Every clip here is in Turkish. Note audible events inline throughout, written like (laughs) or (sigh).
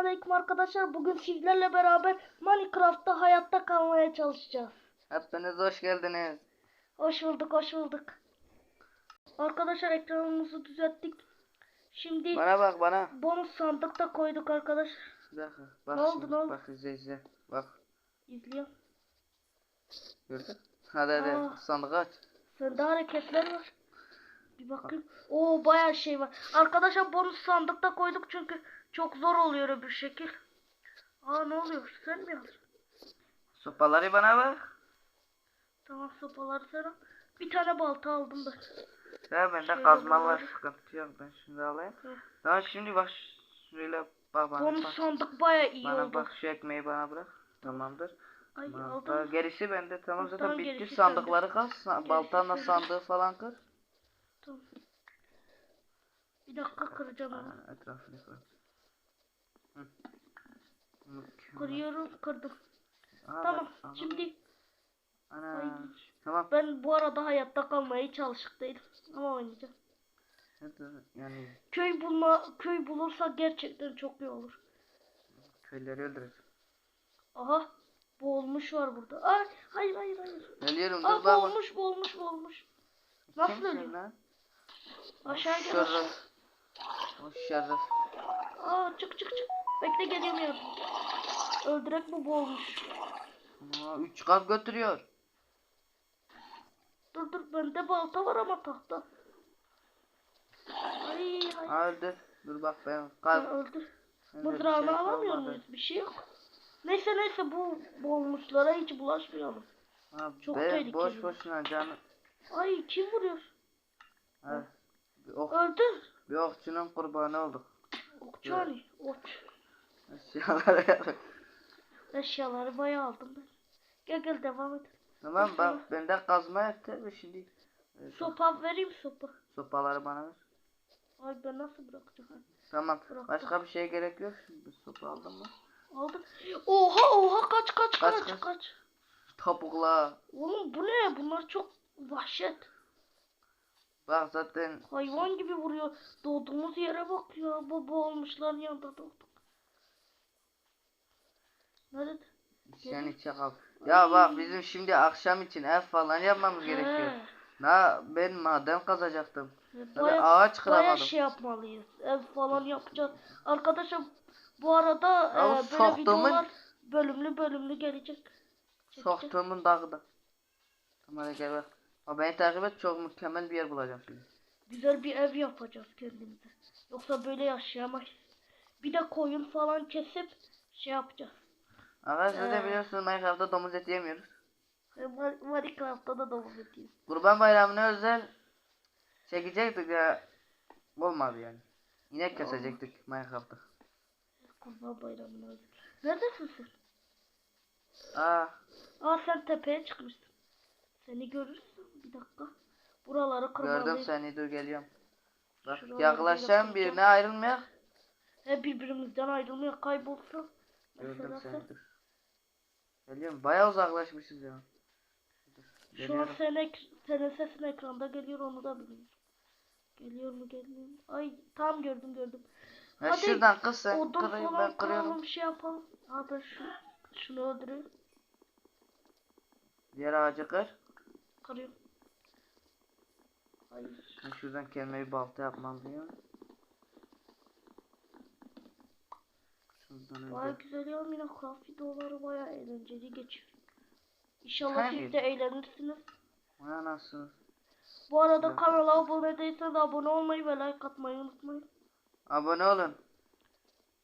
Selamünaleyküm arkadaşlar. Bugün sizlerle beraber Minecraft'ta hayatta kalmaya çalışacağız. Hepiniz hoş geldiniz. Hoş bulduk, hoş bulduk. Arkadaşlar ekranımızı düzelttik. Şimdi Bana bak bana. bonus sandıkta koyduk arkadaşlar. Bir dakika. Bak Ne oldu, şimdi, ne oldu? Bak izle izle. Bak İzliyor. gördün. Hadi hadi Aa. sandığı aç. Sende hareketler var. Bir bakayım. Oo bayağı şey var. Arkadaşlar bonus sandıkta koyduk çünkü çok zor oluyor öbür şekil. Aa ne oluyor? Sen mi aldın? Sopaları bana bak. Tamam sopaları sen al. Bir tane balta aldım ben. Ya bende Şöyle kazma var sıkıntı yok ben şunu alayım. Hı. Tamam şimdi bak şöyle bak bana Bonus bak. sandık bayağı iyi Bana oldu. bak şu ekmeği bana bırak. Tamamdır. Ay. Daha gerisi bende tamam zaten Tamam, bitti sandıkları kaz. Baltanla sandığı falan kır. Tamam. Bir dakika kıracağım onu. Etrafını kır. Hı. Mükemmel. Kırıyorum kırdım. Aa, Tamam ben- şimdi Ana. Ay. Tamam. ben bu arada hayatta kalmaya çalışıktaydım. Ama oynayacağım. Yani Köy bulma köy bulursak gerçekten çok iyi olur. köyleri öldürür. Aha boğulmuş var burada. Ay hayır hayır hayır. Geliyorum Aa dur bak. boğulmuş boğulmuş boğulmuş. Nasıl ölüyor? lan? Aşağı gel. Şeref. O şeref. Aa çık çık çık. Bekle geliyorum yardım. Öldürek bu boğulmuş. Aa, üç kat götürüyor. Dur dur bende balta var ama tahta. Ay ay. Öldür. Dur bak ben Ben kaz. öldü. Bende bir Mızrağını şey alamıyor kalmadı. muyuz? Bir şey yok. Neyse neyse bu boğulmuşlara hiç bulaşmayalım. Ha, Çok be, tehlikeli. boş boşuna canı. Ay kim vuruyor? Ha, bir, ok, Öldü. bir okçunun kurbanı olduk. Okçu. Oç. Eşyaları yapın. Eşyaları bayağı aldım ben. Gel gel devam et. Tamam bak bende kazma yeter ve şimdi e, Sopa vereyim sopa. sopaları bana ver. Ay ben nasıl bırakacağım? Tamam. Bıraktım. Başka bir şeye gerek yok. Şimdi sopa aldım mı? Aldım. Oha oha kaç kaç Kaç, kaç kaç? kaç. Topukla. Oğlum bu ne? Bunlar çok vahşet. Bak zaten Hayvan gibi vuruyor. Doğduğumuz yere bak ya. Baba olmuşların yanında doğduk. Nerede? sen içe kal. Ya bak bizim şimdi akşam için ev falan yapmamız gerekiyor. He. Na ben maden kazacaktım. Baya, ağaç baya kıramadım. şey yapmalıyız. Ev falan yapacağız. Arkadaşlar bu arada Ya e, böyle soktuğumun- videolar bölümlü bölümlü gelecek. Çekeceğiz. Soktuğumun dağı da. Tamam hadi gel bak. Ama beni takip et çok mükemmel bir yer bulacağım şimdi. Güzel bir ev yapacağız kendimize. Yoksa böyle yaşayamayız. Bir de koyun falan kesip şey yapacağız. Arkadaşlar Ee. biliyorsunuz Minecraft'ta domuz eti yemiyoruz. E, Minecraft'ta da domuz etiyiz. Kurban bayramına özel çekecektik ya. Olmadı yani. İnek kesecektik Minecraft'ta. Kurban bayramına özel. Neredesin sen? Aa, Aa sen tepeye çıkmışsın. Seni görürsün. Bir dakika. Buraları kırmalıyız. gördüm seni dur geliyorum. Bak Şuraları yaklaşan bir birine ayrılmayak. He birbirimizden ayrılmıyor kaybolsa. Gördüm Mesela seni dur. Geliyorum bayağı uzaklaşmışız ya. Şu an geliyorum. senin ekranda geliyor onu da bilmiyorum. Geliyor mu gelmiyor mu? Ay tam gördüm gördüm. Ha, Hadi şuradan kız sen Odun kırayım falan ben kırıyorum. kıralım şey yapalım. Ben şu, şunu öldürüyorum. Diğer ağacı kır. Kırıyorum. Hayır. Ben şuradan kendime bir balta yapmam diyor. Şuradan Baya önce. güzel ya Minecraft videoları baya eğlenceli geçiyor. İnşallah siz de eğlenirsiniz. Vay anasını. Bu arada Evet. kanala abone değilseniz abone olmayı ve like atmayı unutmayın. Abone olun.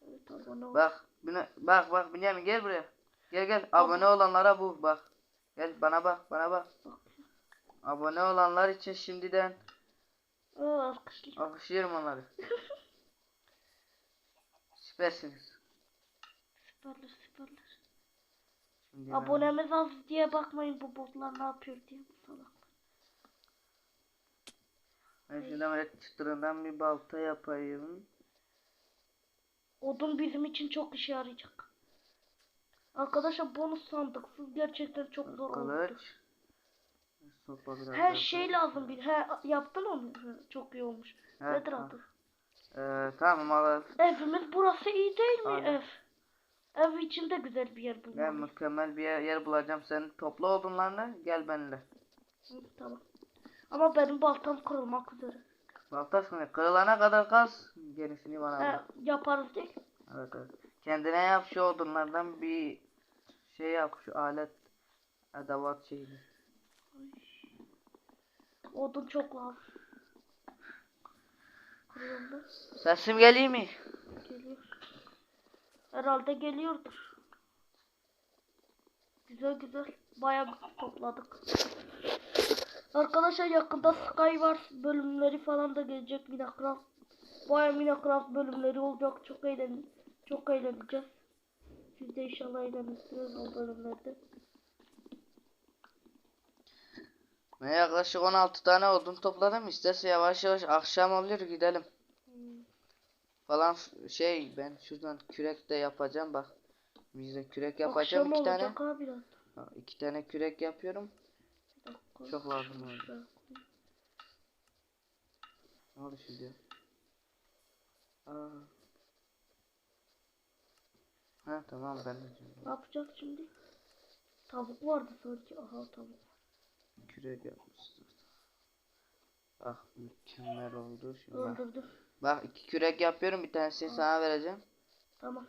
Evet abone olun. Bak, bine, bak bak Bünyamin gel buraya. Gel gel. Abone olanlara bu bak. Gel bana bak, bana bak. Bak. Abone olanlar için şimdiden Aa, alkışlayın. alkışlıyorum onları. (laughs) Süpersiniz. Süperler süperler. Şimdi ben- Abonemiz az diye bakmayın bu botlar ne yapıyor diye bu salak. Ben şuradan böyle çıtırından bir balta yapayım. Odun bizim için çok işe yarayacak. Arkadaşlar bonus sandıksız gerçekten çok zor oldu. Kılıç. Sopa biraz Her daha şey lazım bir. He yaptın onu. Çok iyi olmuş. Evet, Nedir ha. adı? Ee, tamam al. Evimiz burası iyi değil mi Aynen. ev? Ev içinde güzel bir yer Ben bulmalıyız. mükemmel bir yer, yer bulacağım senin. Topla odunlarını gel benimle. Hı, Tamam. Ama benim baltam kırılmak üzere. Balta şimdi kırılana kadar kaz. Gerisini bana He, bırak. yaparız değil? Evet evet. Kendine yap şu odunlardan bir şey yap şu alet edevat şeyini. Odun çok lazım. Kırıldı. Sesim geliyor mi? Geliyor. Herhalde geliyordur. Güzel güzel. Bayağı topladık. Arkadaşlar yakında Skywars bölümleri falan da gelecek Minecraft. Bayağı Minecraft bölümleri olacak. Çok eğlen çok eğleneceğiz. Siz de inşallah eğlenirsiniz o bölümlerde. Ben yaklaşık 16 tane odun topladım. İsterse yavaş yavaş akşam oluyor gidelim. Falan şey ben şuradan kürek de yapacağım bak. Bize kürek yapacağım Akşam iki tane. olacak ha iki tane kürek yapıyorum. Dakika. Çok lazım oldu. Ne oldu şimdi? Aa. Ha tamam ben de şimdi Ne yapacağız şimdi? Tavuk vardı sanki. Aha tavuk. kürek yapmışız. Bak mükemmel oldu şimdi. Öldürdüm. Bak iki kürek yapıyorum bir tanesini sana vereceğim. Tamam.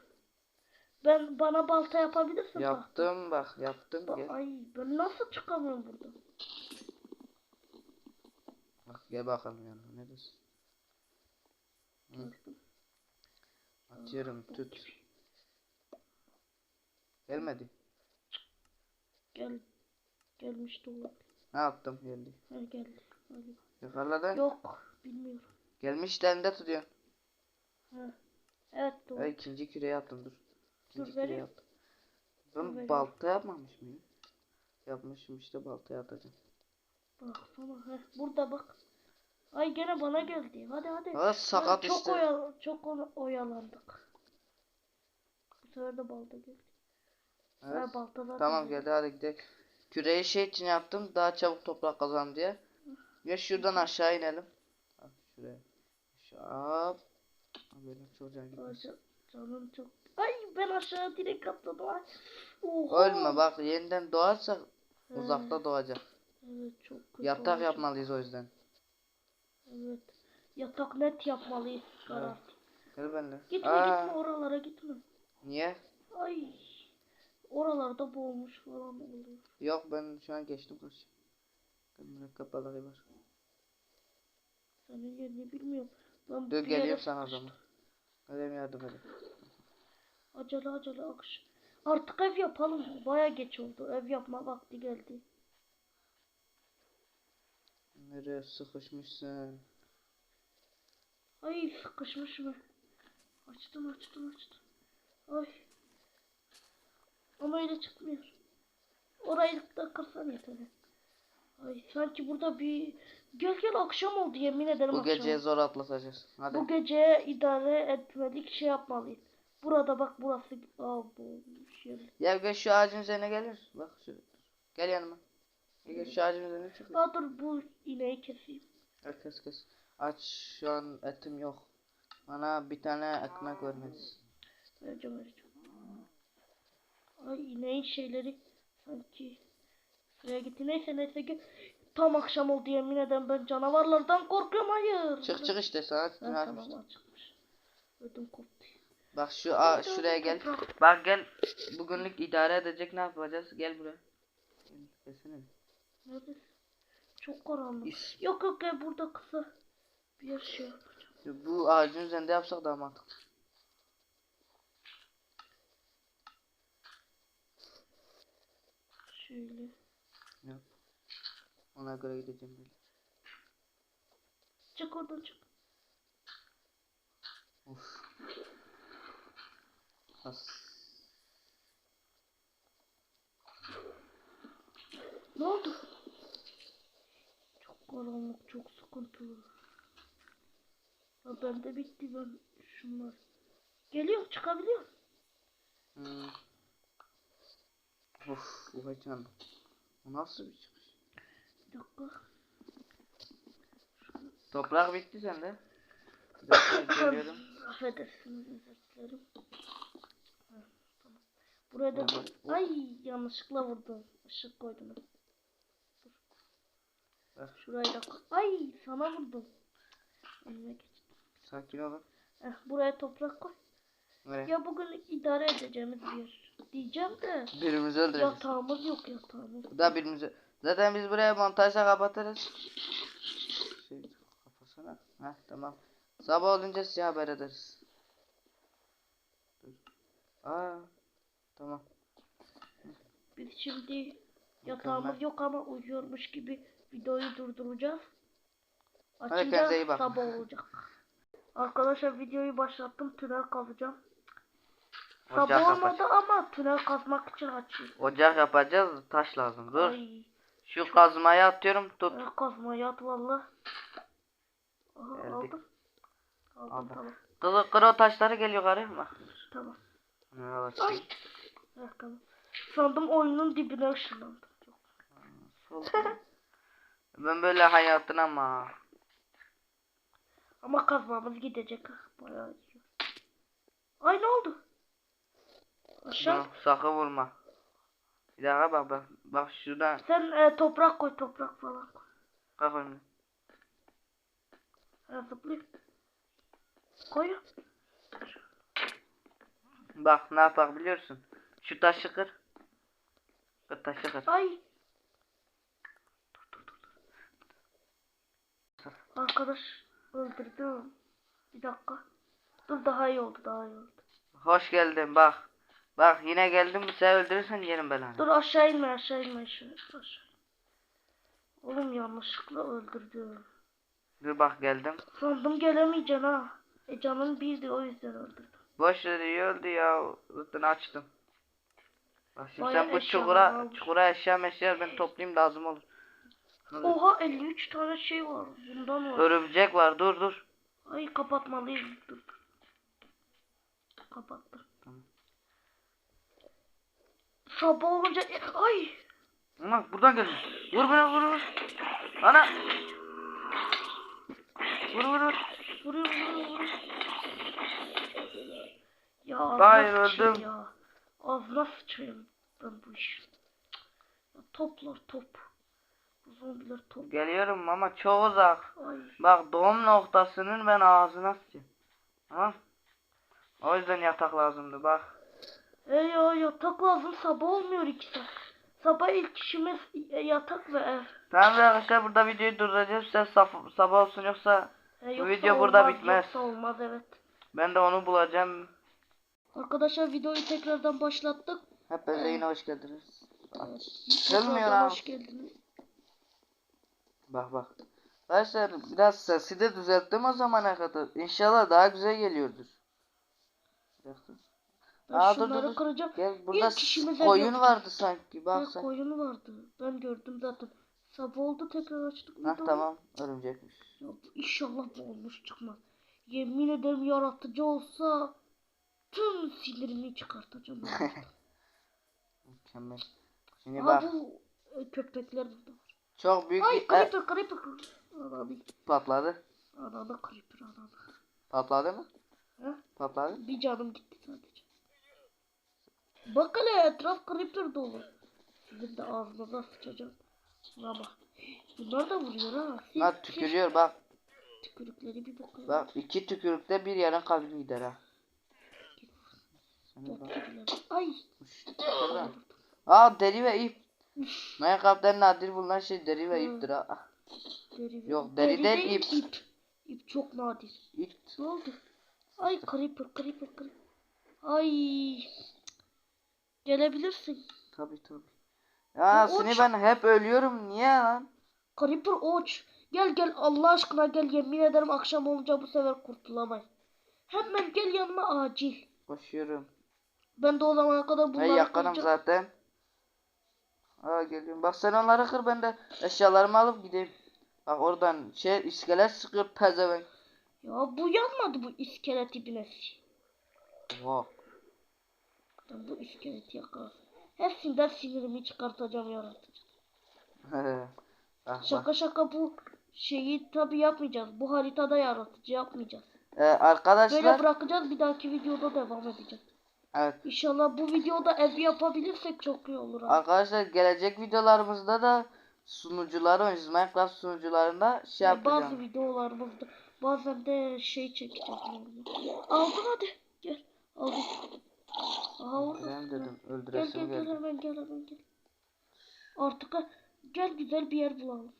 Ben bana balta yapabilirsin. Yaptım bak yaptım Ba- gel. Ay ben nasıl çıkamıyorum buradan? Bak gel bakalım yanına ne diyorsun? Atıyorum tut. Gelmedi. Gel. Gelmişti o. Ne yaptım geldi. Ha geldi. Yakaladın. Yok. Bilmiyorum. Gelmiş de elinde tutuyorsun. Ha. Evet doğru. Ha, ikinci küreği attım dur. İkinci Dur, vereyim. attım. Dur, Ben vereyim. balta yapmamış mıyım? Yapmışım işte baltaya atacağım. Baksana. Heh, burada bak. Ay gene bana geldi. Hadi hadi. Aa, sakat çok işte. Oyal çok oy- oyalandık. Bu sefer de balta geldi. Evet. Ha, Tamam geldi hadi gidelim. Küreği şey için yaptım daha çabuk toprak kazan diye. Ya şuradan aşağı inelim. Bak şuraya. Şap. Benim can- Canım çok. Ay ben aşağı direkt atladım. Oha. Ölme bak yeniden doğarsa He, uzakta doğacak. Evet çok kötü Yatak olacak. yapmalıyız o yüzden. Evet. Yatak net yapmalıyız. Karar. Gel benimle. Gitme Aa, gitme oralara gitme. Niye? Ay. Oralarda boğulmuş falan oluyor. Yok ben şu an geçtim karşı. Mürekkep balığı var. Senin yerini bilmiyorum. Ben Dur bir yere geliyorum sana o sıkıştım. zaman. Hadi yardım edin. Acele acele akış. Artık ev yapalım. Baya geç oldu. Ev yapma vakti geldi. Nereye sıkışmışsın? Ay sıkışmış mı? Açtım açtım açtım. Ay. Ama öyle çıkmıyor. Orayı da kırsan yeter. Ay sanki burada bir... Gel gel akşam oldu yemin ederim Bu akşam. geceyi zor atlatacağız. Hadi. Bu gece idare etmelik şey yapmalıyız. Burada bak burası... Aa bu şey. Ya gel şu ağacın üzerine gelir. Bak şu. Gel yanıma. Gel, şu ağacın üzerine çık. Aa dur bu ineği keseyim. Gel kes kes. Aç şu an etim yok. Bana bir tane ekmek vermelisin. Vereceğim vereceğim. Ay ineğin şeyleri sanki şuraya gitti. Neyse neyse ki tam akşam oldu yemin ederim ben canavarlardan korkuyorum hayır. Çık çık işte sana Ha, tamam açılmış. Ödüm koptu. Bak şu a şuraya gel. Bak gel. Bugünlük idare edecek ne yapacağız? Gel buraya. Neredesin? Çok karanlık. İs- Yok yok gel burada kısa bir yer şey yapacağım. Bu ağacın üzerinde yapsak daha mantıklı. Şöyle. Ona göre gideceğim böyle. Çık oradan çık. Of. Has. Ne oldu? Çok karanlık, çok sıkıntılı. Ya bende bitti ben şunlar. Geliyor, çıkabiliyor. Hmm. Of, canına. Bu nasıl bir çıkış? Dakika. Toprak bitti sende. Geliyorum. Affedersiniz özür dilerim. Heh, tamam. Buraya da Evet, o- ay yanlışlıkla vurdum. Işık koydum. Şurayı da Ay sana vurdum. Önüme geçtim. Sakin olun. Eh, buraya toprak koy. Nereye? Ya bugün idare edeceğimiz bir. Diyeceğim de Birimizi öldüreceğiz. yatağımız yok yatağımız. Da birimizi. Zaten biz buraya montajla kapatırız. Şey, kafasına. Heh tamam. Sabah olunca size haber ederiz. Aa. Tamam. Biz şimdi yatağımız yok ama uyuyormuş gibi videoyu durduracağız. Açınca sabah olacak. Arkadaşlar videoyu başlattım. Tünel kazacağım. Ocak Sabah olmadı yapacağız. ama tünel kazmak için açıyorum. Ocak yapacağız. Taş lazım. Dur. Ay, Şu kazmayı atıyorum. Tut. eh, kazmayı at valla. Aldım. Aldım Aldım. tamam. Kır, kır o taşları gel yukarı. Bak. Tamam. Ne alacağım? Ay. Tamam. Sandım oyunun dibine ışınlandım. (laughs) Ben böyle hayatın ama. Ama kazmamız gidecek. Bayağı. Ay ne oldu? Aşağı. Dur, sakın vurma. Bir dakika bak bak. Bak şuradan. Sen e, toprak koy toprak falan koy. Kalk önüne. Ha, zıplayayım. Koy. Bak ne yapak biliyorsun. Şu taşı kır. Kır taşı kır. Ay. Arkadaş öldürdüm. Bir dakika. Dur daha iyi oldu daha iyi oldu. Hoş geldin bak. Bak yine geldim mi sen öldürürsen yerim belanı. Dur aşağı inme aşağı inme aşağı. Oğlum yanlışlıkla öldürdüm. Dur bak geldim. Sandım gelemeyeceksin ha. E canın birdi o yüzden öldürdüm. Boş ver iyi öldü ya. Zaten açtım. Bak şimdi Bayağı sen bu çukura, almış. çukura eşya meşya ben toplayayım lazım olur. Oha 53 tane şey var. Bundan var. Örümcek var dur dur. Ay kapatmalıyım. Dur. Kapattım. Sabah olunca ay Ama buradan geldi. Vur beni vur vur. Ana. Vur vur vur. vuruyor vuruyor vuruyor. Ya Hayır, sıçayım öldüm. Ya. Ağzına sıçayım ben bu iş. Ya, toplar top. Zombiler top. Geliyorum ama çok uzak. Ay. Bak doğum noktasının ben ağzına sıçayım. Tamam. O yüzden yatak lazımdı bak. E ya yatak lazım sabah olmuyor iki saat. Sabah ilk işimiz e, yatak ve ev. Tamam arkadaşlar burada videoyu durduracağım. Size sabah olsun yoksa E, yoksa video burada olmaz, bitmez. Yoksa olmaz evet. ben de onu bulacağım. Arkadaşlar videoyu tekrardan başlattık. Hepinize yine hoş geldiniz. Evet, tekrardan ha. Hoş geldiniz. Bak bak. Arkadaşlar biraz sesi de düzelttim o zamana kadar. İnşallah daha güzel geliyordur. Ben Aa, dur, şunları dur, dur. kıracağım. Gel burada İlk işimize koyun yok. vardı sanki. Bak Evet, sen. koyunu vardı. Ben gördüm zaten. Sabah oldu tekrar açtık. Hah tamam örümcekmiş. Ya, inşallah bu olmuş çıkmaz. Yemin ederim yaratıcı olsa tüm sinirimi çıkartacağım. (laughs) Mükemmel. Şimdi bak bu e, köpekler burada. var. çok büyük Ay bir creeper creeper. Ananı. patladı. Ananı creeper ananı. Patladı mı? Ha? Patladı. Bir canım gitti sadece. Bak hele etraf creeper dolu. Sizin de ağzınıza sıçacağım. Buna bak. Bunlar da vuruyor ha. Siz, Bak tükürüyor bak. tükürükleri bir bakın. Bak iki tükürükte bir yarın kalbim gider ha. Sana bak. Ay. Şurada. Aa deri ve ip. Minecraft'ta nadir bulunan şey deri ve iptir ha. Deri, Yok, deri değil, ip. ip. İp çok nadir. İp. Ne oldu? Ay creeper creeper creeper. Ay. Gelebilirsin. Tabi tabi. Ya seni uç. ben hep ölüyorum niye lan? Creeper oç. Gel gel Allah aşkına gel yemin ederim akşam olunca bu sefer kurtulamayız. Hemen gel yanıma acil. Koşuyorum. Ben de o zamana kadar Ben bunları yakınım kıracağım. zaten. Aa geliyorum. Bak sen onları kır ben de eşyalarımı alıp gideyim. Bak oradan şey iskelet sıkıyor pezevenk. Ya bu yanmadı bu iskelet ibnesi. Oha. Ben bu iskeleti yakalarım. Hepsinden sinirimi çıkartacağım yaratıcı. bak. Şaka şaka bu şeyi tabi yapmayacağız. Bu haritada yaratıcı yapmayacağız. Ee, arkadaşlar Böyle bırakacağız bir dahaki videoda devam edeceğiz. evet İnşallah bu videoda ev yapabilirsek çok iyi olur abi. arkadaşlar gelecek videolarımızda da sunucuları oynayacağız. Minecraft sunucularında şey Yani bazı yapacağım. videolarımızda bazen de şey çekeceğiz. Aldın hadi gel. Aldım. Aha orada. Ben dedim Gel öldüresim gel gel geldi. hemen gel hemen gel. Artık gel güzel bir yer bulalım.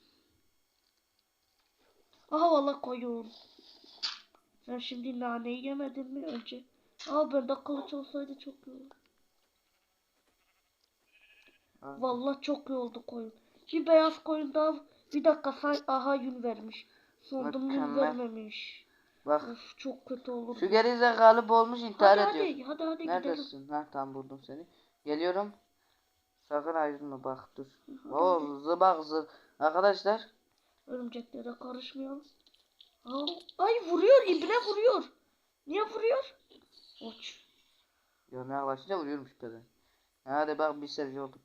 Aha valla koyuyorum. Sen şimdi naneyi yemedin mi önce? Aa bende kılıç olsaydı çok iyi olurdu. Ha. Vallahi çok iyi oldu koyun. Bir beyaz koyun daha bir dakika say aha yün vermiş. Sondum yün vermemiş. Bak Of çok kötü olur. şu geri zekalı olmuş intihar Hadi ediyor. hadi hadi hadi gidelim. Neredesin? Ha tam buldum seni. Geliyorum. Sakın ayrılma bak dur. Oo zı bak zı. Arkadaşlar Örümceklere karışmayalım. Aa, ay vuruyor ibne vuruyor. Niye vuruyor? Uç. yanına yaklaşınca vuruyormuş böyle. Hadi bak bir seviye oldum.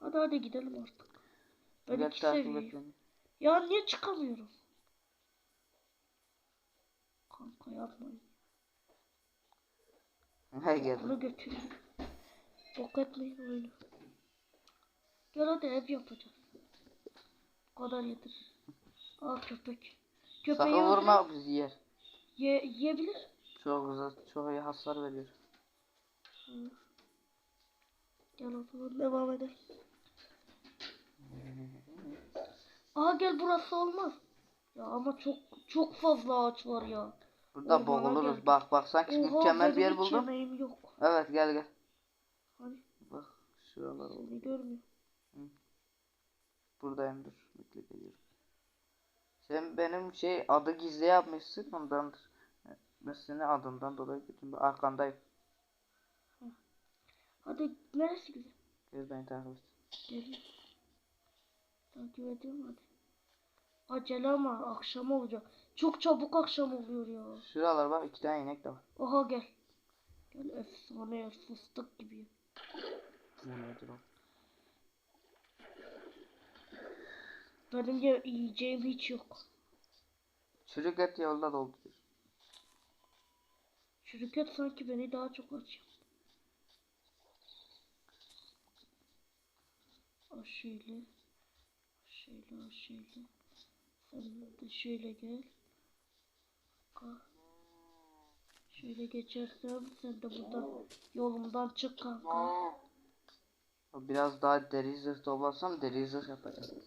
Hadi hadi gidelim artık. Ben Gel iki beni. Ya niye çıkamıyorum? Kanka yapmayın. He geldim. Bunu götürün. Bok etmeyin oyunu. Gel hadi ev yapacağız. Bu kadar yeter. Aa köpek. Köpeği Sakın vurma bizi yer. Ye, yiyebilir. Çok güzel, çok iyi hasar veriyor. Hı. Gel o zaman devam edelim. Aa gel burası olmaz. Ya ama çok çok fazla ağaç var ya. Burada Ormana boğuluruz. geldik. Bak bak sanki Oha mükemmel bir yer buldum. yok. Evet gel gel. Hani Bak şuralar oldu. seni görmüyor. Buradayım dur. Bekle geliyorum. Sen benim şey adı gizli yapmışsın ondandır. Ben seni adından dolayı götürdüm. Arkandayım. Hadi neresi güzel? Gel beni takip et. Geliyor. Takip ediyorum hadi. Acele ama akşam olacak. Çok çabuk akşam oluyor ya. Şuralar bak iki tane inek de var. Oha gel. Gel efsane ya fıstık gibi. Bu nedir o? Benim ye yiyeceğim hiç yok. Çürük et yolda dolduruyor. Çürük et sanki beni daha çok açıyor. O şöyle. Şöyle o Sen de şöyle gel. Kanka. Şöyle geçersem sen de burada yolumdan çık kanka. Biraz daha deri zırh toplasam deri zırh.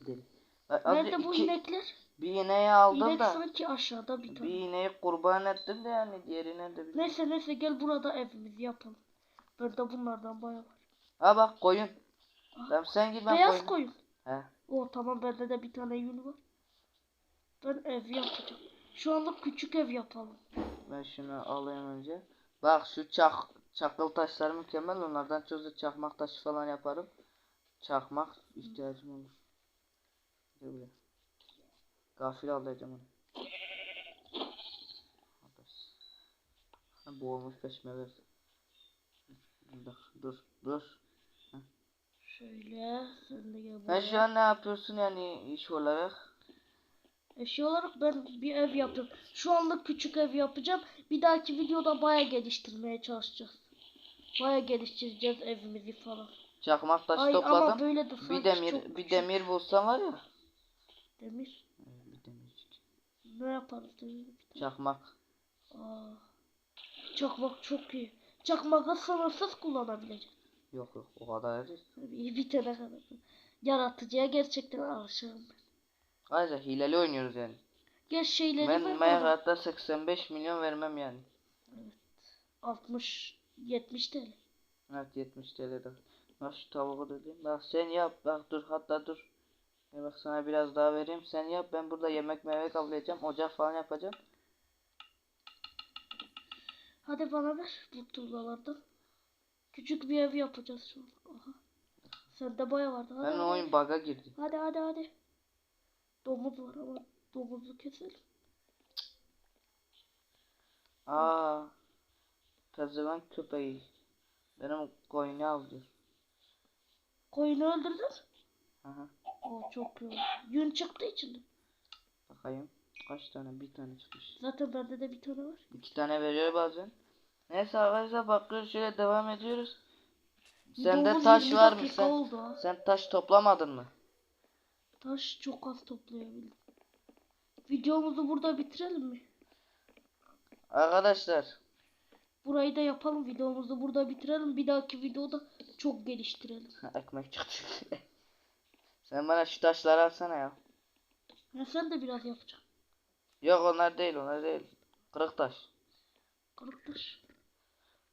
Deri. Az Nerede bu iki- inekler? Bir ineği aldım İnek da. sanki aşağıda bir Bir tane. ineği kurban ettim de yani diğerine de bir. Neyse neyse gel burada evimizi yapalım. Bende bunlardan bayağı var. Ha bak koyun. Tamam sen git ben Beyaz koyun. koyun. He. O tamam bende de bir tane yün var. Ben ev yapacağım. Şu anlık küçük ev yapalım. Ben şunu alayım önce. Bak şu çak çakıl taşları mükemmel. Onlardan çözü çakmak taşı falan yaparım. Çakmak ihtiyacım olur. Buraya. Gafil alacağım onu. Boğulmuş peşime verdi. Dur dur dur. Şöyle sen de gel Sen buraya. şu an ne yapıyorsun yani iş olarak? Eşya olarak ben bir ev yapıyorum. Şu anlık küçük ev yapacağım. Bir dahaki videoda baya geliştirmeye çalışacağız. Baya geliştireceğiz evimizi falan. Çakmak taşı Ay topladım. böyle de Bir demir bir demir bulsam var ya. Demir. Bir demir. Ne yaparız demir? Çakmak. Aa, çakmak çok iyi. Çakmağı sınırsız kullanabileceğiz. Yok yok o kadar değil. İyi bitene kadar. Yaratıcıya gerçekten aşığım ben. Ayrıca hileli oynuyoruz yani. Gel şeyleri Ben ver bana. Minecraft'ta 85 milyon vermem yani. 60 70 TL. Evet 70 TL de. Bak şu tavuğu da diyeyim. Bak sen yap. Bak dur hatta dur. Ya bak sana biraz daha vereyim. Sen yap. Ben burada yemek memek avlayacağım. Ocak falan yapacağım. Hadi bana ver bu tuğlalardan. Küçük bir ev yapacağız şu an. Aha. Sende baya vardı. Hadi, Ben hadi. oyun bug'a girdi. hadi hadi hadi. Domuz var ama domuzu keselim. Aa. Pezevenk köpeği. Benim koyunu avlıyor. Koyunu öldürdün. Aha. O çok iyi. Yün çıktı içinde. Bakayım. Kaç tane? Bir tane çıkmış. Zaten bende de bir tane var. İki tane veriyor bazen. Neyse arkadaşlar bakıyoruz şöyle devam ediyoruz. Sende Videomuz taş 20 var mı? Sen, oldu sen taş toplamadın mı? Taş çok az toplayabildim. Videomuzu burada bitirelim mi? Arkadaşlar Burayı da yapalım. Videomuzu burada bitirelim. Bir dahaki videoda çok geliştirelim. ekmek çıktı. (laughs) sen bana şu taşları alsana ya. Ya sen de biraz yapacaksın. Yok onlar değil onlar değil. Kırık taş. Kırık taş.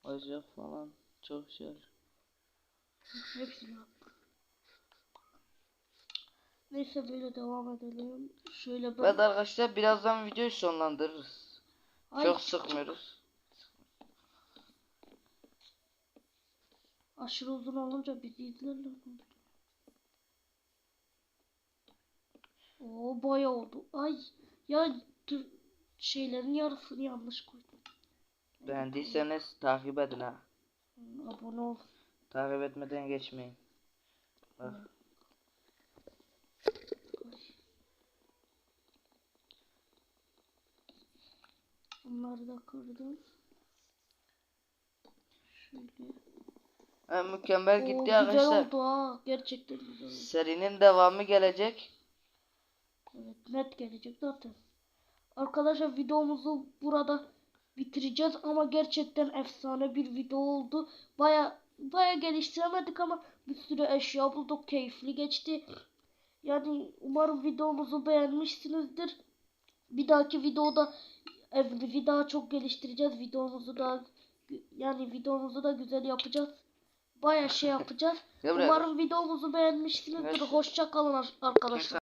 Ocak falan çok şey. Hepsini yap. Neyse böyle devam edelim. Şöyle ben... Evet arkadaşlar birazdan videoyu sonlandırırız. Ay, Çok sıkmıyoruz. aşırı uzun olunca bizi izlerler. Oo bayağı oldu. Ay ya dur, şeylerin yarısını yanlış koydum. Beğendiyseniz takip edin ha. Abone ol. Takip etmeden geçmeyin. Bak. Bunları da kırdım. Şöyle. Ha, mükemmel Oo, gitti güzel arkadaşlar. oldu ha. Gerçekten güzel oldu. Serinin devamı gelecek. Evet net gelecek zaten. Arkadaşlar videomuzu burada bitireceğiz ama gerçekten efsane bir video oldu. Baya baya geliştiremedik ama bir sürü eşya bulduk. Keyifli geçti. Yani umarım videomuzu beğenmişsinizdir. Bir dahaki videoda evi daha çok geliştireceğiz. Videomuzu da yani videomuzu da güzel yapacağız. Baya şey yapacağız. Umarım videomuzu beğenmişsinizdir. Hoşça kalın ar- arkadaşlar.